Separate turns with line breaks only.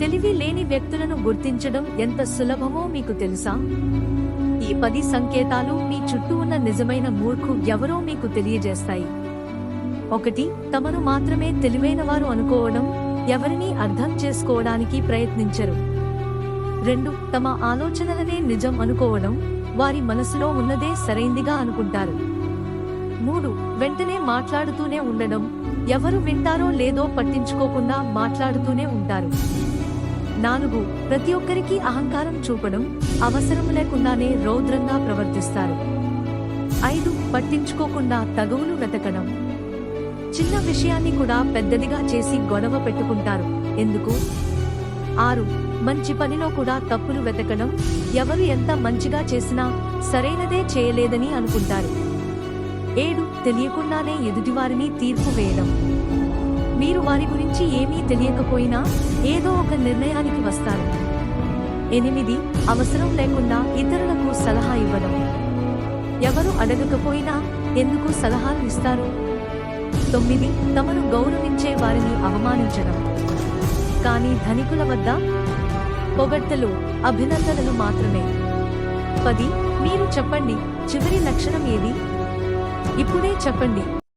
తెలివి లేని వ్యక్తులను గుర్తించడం ఎంత సులభమో మీకు తెలుసా? ఈ పది సంకేతాలు మీ చుట్టూ ఉన్న నిజమైన మూర్ఖు ఎవరో మీకు తెలియజేస్తాయి. ఒకటి తమను మాత్రమే తెలివైన వారు అనుకోవడం ఎవరినీ అర్థం చేసుకోవడానికి ప్రయత్నించరు. రెండు తమ ఆలోచనలనే నిజం అనుకోవడం వారి మనసులో ఉన్నదే సరైందిగా అనుకుంటారు. మూడు వెంటనే మాట్లాడుతూనే ఉండడం ఎవరు వింటారో లేదో పట్టించుకోకుండా మాట్లాడుతూనే ఉంటారు. నాలుగు ప్రతి ఒక్కరికి అహంకారం చూపడం అవసరం లేకుండానే రౌద్రంగా ప్రవర్తిస్తారు. ఐదు పట్టించుకోకుండా తగువులు వెతకడం. చిన్న విషయాన్ని కూడా పెద్దదిగా చేసి గొడవ పెట్టుకుంటారు. ఎందుకు? ఆరు మంచి పనిలో కూడా తప్పులు వెతకడం ఎవరు ఎంత మంచిగా చేసినా సరైనదే చేయలేదని అనుకుంటారు. ఏడు తెలియకుండానే ఎదుటివారిని తీర్పు వేయడం. మీరు వారి గురించి ఏమీ తెలియకపోయినా ఏదో ఒక నిర్ణయానికి వస్తారు. ఎనిమిది అవసరం లేకుండా ఇతరులకు సలహా ఇవ్వడం. ఎవరు అడగకపోయినా ఎందుకు సలహాలు ఇస్తారు? తొమ్మిది తమను గౌరవించే వారిని అవమానించడం. కానీ ధనికుల వద్ద పొగడ్తలు అభినందనలు మాత్రమే. పది మీరు చెప్పండి చివరి లక్షణం ఏది? ఇప్పుడే చెప్పండి.